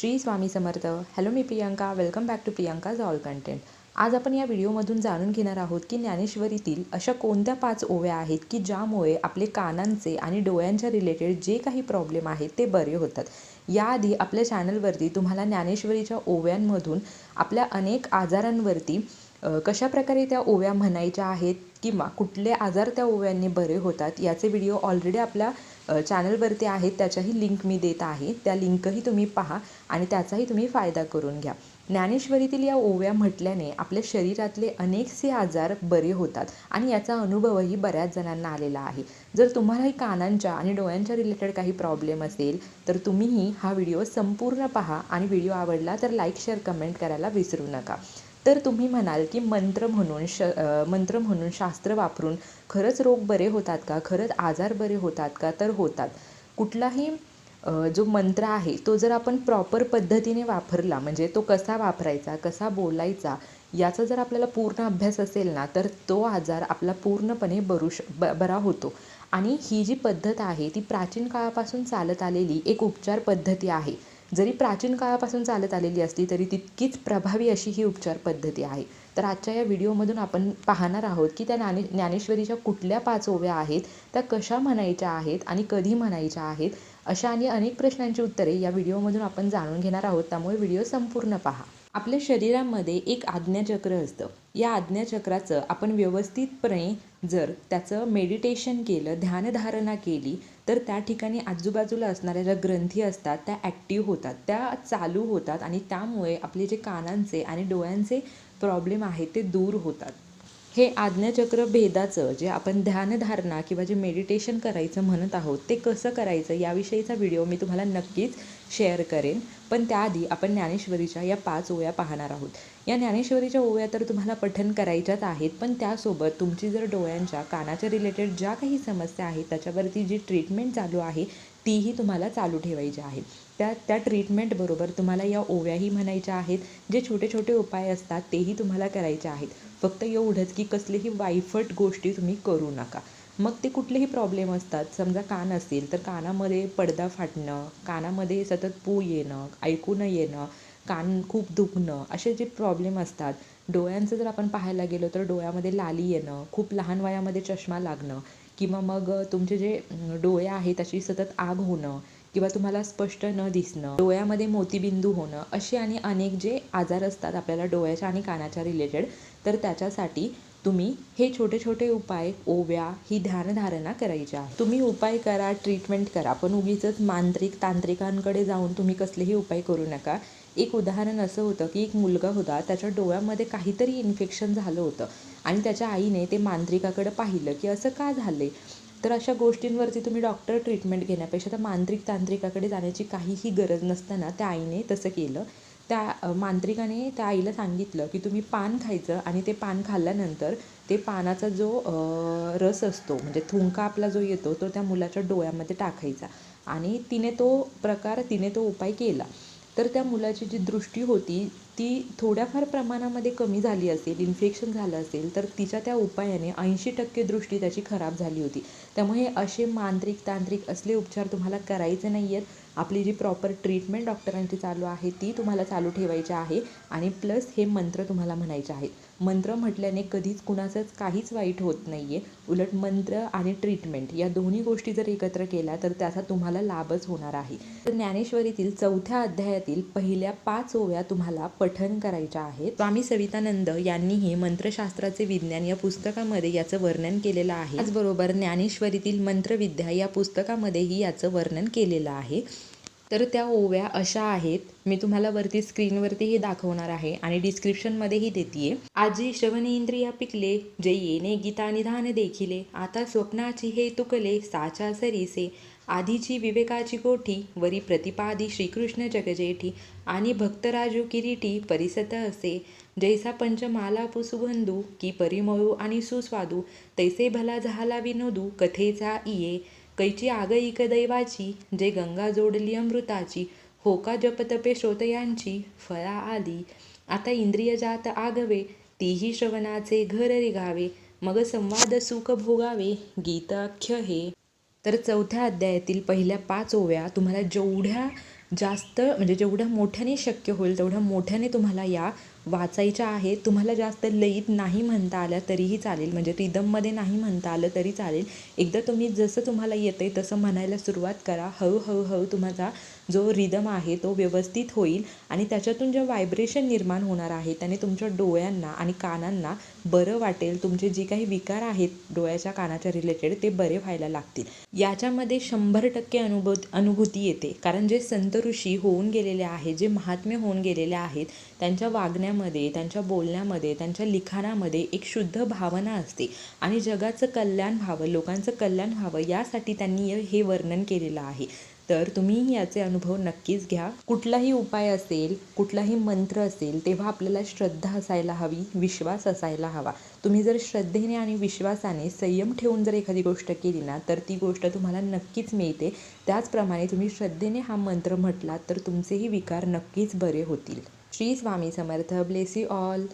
Shri Swami Samarth. Hello me Priyanka. Welcome back to Priyanka's all content आज आपण या व्हिडिओमधून जाणून घेणार आहोत की ज्ञानेश्वरीतील अशा कोणत्या पाच ओव्या आहेत की ज्यामुळे आपले कानांचे आणि डोळ्यांच्या रिलेटेड जे काही प्रॉब्लेम आहेत ते बरे होतात. याआधी आपल्या चॅनलवरती तुम्हाला ज्ञानेश्वरीच्या ओव्यांमधून आपल्या अनेक आजारांवरती कशाप्रकारे त्या ओव्या म्हणायच्या आहेत किंवा कुठले आजार त्या ओव्यांनी बरे होतात याचे व्हिडिओ ऑलरेडी आपल्या चॅनलवरती आहेत त्याच्याही लिंक मी देत आहे. त्या लिंकही तुम्ही पहा आणि त्याचाही तुम्ही फायदा करून घ्या. ज्ञानेश्वरीतील या ओव्या म्हटल्याने आपल्या शरीरातले अनेकसे आजार बरे होतात आणि याचा अनुभवही बऱ्याच जणांना आलेला आहे. जर तुम्हालाही कानांच्या आणि डोळ्यांच्या रिलेटेड काही प्रॉब्लेम असेल तर तुम्हीही हा व्हिडिओ संपूर्ण पहा आणि व्हिडिओ आवडला तर लाईक शेअर कमेंट करायला विसरू नका. तर तुम्ही म्हणाल की मंत्र म्हणून श मंत्र म्हणून शास्त्र वापरून खरंच रोग बरे होतात का? खरंच आजार बरे होतात का? तर होतात. कुठलाही जो मंत्र आहे तो जर आपण प्रॉपर पद्धतीने वापरला म्हणजे तो कसा वापरायचा कसा बोलायचा याचा जर आपल्याला पूर्ण अभ्यास असेल ना तर तो आजार आपला पूर्णपणे बरू श ब बरा होतो. आणि ही जी पद्धत आहे ती प्राचीन काळापासून चालत आलेली एक उपचार पद्धती आहे. जरी प्राचीन काळापासून चालत आलेली असली तरी तितकीच प्रभावी अशी ही उपचार पद्धती आहे. तर आजच्या या व्हिडिओमधून आपण पाहणार आहोत की त्या ज्ञाने ज्ञानेश्वरीच्या कुठल्या पाच ओव्या आहेत त्या कशा म्हणायच्या आहेत आणि कधी म्हणायच्या आहेत अशा आणि अनेक प्रश्नांची उत्तरे या व्हिडिओमधून आपण जाणून घेणार आहोत. त्यामुळे व्हिडिओ संपूर्ण पहा. आपल्या शरीरामध्ये एक आज्ञाचक्र असतं. या आज्ञाचक्राचं आपण व्यवस्थितपणे जर त्याचं मेडिटेशन केलं ध्यानधारणा केली तर त्या ठिकाणी आजूबाजूला असणाऱ्या ज्या ग्रंथी असतात त्या ॲक्टिव्ह होतात त्या चालू होतात आणि त्यामुळे आपले जे कानांचे आणि डोळ्यांचे प्रॉब्लेम आहेत ते दूर होतात. हे आज्ञाचक्र भेदाचं जे आपण ध्यानधारणा किंवा जे मेडिटेशन करायचं म्हणत आहोत ते कसं करायचं याविषयीचा व्हिडिओ मी तुम्हाला नक्कीच शेअर करेन. पण त्याआधी आपण ज्ञानेश्वरीच्या या पाच ओव्या पाहणार आहोत. या ज्ञानेश्वरीच्या ओव्या तर तुम्हाला पठन करायच्याच आहेत पण त्यासोबत तुमची जर डोळ्यांच्या कानाच्या रिलेटेड ज्या काही समस्या आहेत त्याच्यावरती जी ट्रीटमेंट चालू आहे तीही तुम्हाला चालू ठेवायची आहे त्या त्या ट्रीटमेंटबरोबर तुम्हाला या ओव्याही म्हणायच्या आहेत. जे छोटे छोटे उपाय असतात तेही तुम्हाला करायचे आहेत. फक्त एवढंच की कसलीही वायफट गोष्टी तुम्ही करू नका. मग ते कुठलेही प्रॉब्लेम असतात. समजा कान असतील तर कानामध्ये पडदा फाटणं कानामध्ये सतत पू येणं ऐकू न येणं कान खूप दुखणं असे जे प्रॉब्लेम असतात. डोळ्यांचं जर आपण पाहायला गेलो तर डोळ्यामध्ये लाली येणं खूप लहान वयामध्ये चष्मा लागणं किंवा मग तुमचे जे डोळे आहेत त्याची सतत आग होणं किंवा तुम्हाला स्पष्ट न दिसणं डोळ्यामध्ये मोतीबिंदू होणं असे आणि अनेक जे आजार असतात आपल्याला डोळ्याच्या आणि कानाच्या रिलेटेड तर त्याच्यासाठी तुम्ही हे छोटे छोटे उपाय ओव्या ही ध्यानधारणा करायच्या. आहे तुम्ही उपाय करा ट्रीटमेंट करा पण उगीच मांत्रिक तांत्रिकांकडे जाऊन तुम्ही कसलेही उपाय करू नका. एक उदाहरण असं होतं की एक मुलगा होता त्याच्या डोळ्यामध्ये काहीतरी इन्फेक्शन झालं होतं आणि त्याच्या आईने ते मांत्रिकाकडे पाहिलं की असं का झालं तर अशा गोष्टींवरती तुम्ही डॉक्टर ट्रीटमेंट घेण्यापेक्षा त्या मांत्रिक तांत्रिकाकडे जाण्याची काहीही गरज नसताना त्या आईने तसं केलं. त्या मांत्रिकाने त्या आईला सांगितलं की तुम्ही पान खायचं आणि ते पान खाल्ल्यानंतर ते पानाचा जो रस असतो म्हणजे थुंका आपला जो येतो तो त्या मुलाच्या डोळ्यामध्ये टाकायचा. आणि तिने तो प्रकार तिने तो उपाय केला. तर त्या मुलाची जी दृष्टी होती ती थोड्याफार प्रमाणामध्ये कमी झाली असेल इन्फेक्शन झालं असेल तर तिच्या त्या उपायाने ऐंशी टक्के दृष्टी त्याची खराब झाली होती. त्यामुळे असे मांत्रिक तांत्रिक असले उपचार तुम्हाला करायचे नाही आहेत आपली जी प्रॉपर ट्रीटमेंट डॉक्टरांची चालू आहे ती तुम्हाला चालू ठेवायची आहे आणि प्लस हे मंत्र तुम्हाला म्हणायचे आहेत. मंत्र म्हटल्याने कधीच कुणाचंच काहीच वाईट होत नाही आहे उलट मंत्र आणि ट्रीटमेंट या दोन्ही गोष्टी जर एकत्र केल्या तर त्याचा तुम्हाला लाभच होणार आहे. तर ज्ञानेश्वरीतील चौथ्या अध्यायातील पहिल्या पाच ओव्या तुम्हाला पठण करायच्या आहेत. स्वामी सवितानंद यांनीही मंत्रशास्त्राचे विज्ञान या पुस्तकामध्ये याचं वर्णन केलेलं आहे. त्याचबरोबर ज्ञानेश्वरीतील मंत्रविद्या या पुस्तकामध्येही याचं वर्णन केलेलं आहे. तर त्या ओव्या अशा आहेत. मी तुम्हाला वरती स्क्रीनवरतीही दाखवणार आहे आणि डिस्क्रिप्शनमध्येही देते आजी श्रवणेंद्रिया पिकले जे येणे गीता निधान देखिले. आता स्वप्नाची हे तुकले साचा सरीसे. आधीची विवेकाची कोठी वरी प्रतिपादी श्रीकृष्ण जगजेठी. आणि भक्तराजू किरीटी परिसत असे. जैसा पंचमाला पुसुगंधू की परिमळू आणि सुस्वादू. तैसे भला झाला विनोदू कथेचा इये. कैची आग इक दैवाची जे गंगा जोडली अमृताची होका जपतपे श्रोतयांची फळा आली. आता इंद्रिय जात आगवे तीही श्रवणाचे घर रिगावे मग संवाद सुख भोगावे गीताख्य हे. तर चौथ्या अध्यायातील पहिल्या पाच ओव्या तुम्हाला जेवढ्या जास्त म्हणजे जेवढ्या मोठ्याने शक्य होईल तेवढ्या मोठ्याने तुम्हाला या वाचायच्या आहेत. तुम्हाला जास्त लईत नाही म्हणता आल्या तरीही चालेल. म्हणजे रिदममध्ये नाही म्हणता आलं तरी चालेल. एकदा तुम्ही जसं तुम्हाला येतं आहे तसं म्हणायला सुरुवात करा. हळूहळू हळू तुमचा जो रिदम आहे तो व्यवस्थित होईल आणि त्याच्यातून जे व्हायब्रेशन निर्माण होणार आहे त्याने तुमच्या डोळ्यांना आणि कानांना बरं वाटेल. तुमचे जे काही विकार आहेत डोळ्याच्या कानाच्या रिलेटेड ते बरे व्हायला लागतील. याच्यामध्ये शंभर टक्के अनुभव अनुभूती येते. कारण जे संत ऋषी होऊन गेलेले आहेत जे महात्मे होऊन गेलेले आहेत त्यांच्या वागण्यामध्ये त्यांच्या बोलण्यामध्ये त्यांच्या लिखाणामध्ये एक शुद्ध भावना असते. आणि जगाचं कल्याण व्हावं लोकांचं कल्याण व्हावं यासाठी त्यांनी हे वर्णन केलेलं आहे. तर तुम्ही याचे अनुभव नक्कीच घ्या. कुठलाही उपाय असेल कुठलाही मंत्र असेल तेव्हा आपल्याला श्रद्धा असायला हवी विश्वास असायला हवा. तुम्ही जर श्रद्धेने आणि विश्वासाने संयम ठेवून जर एखादी गोष्ट केली ना तर ती गोष्ट तुम्हाला नक्कीच मिळते. त्याचप्रमाणे तुम्ही श्रद्धेने हा मंत्र म्हटलात तर तुमचेही विकार नक्कीच बरे होतील. Shri Swami Samarth. Bless you all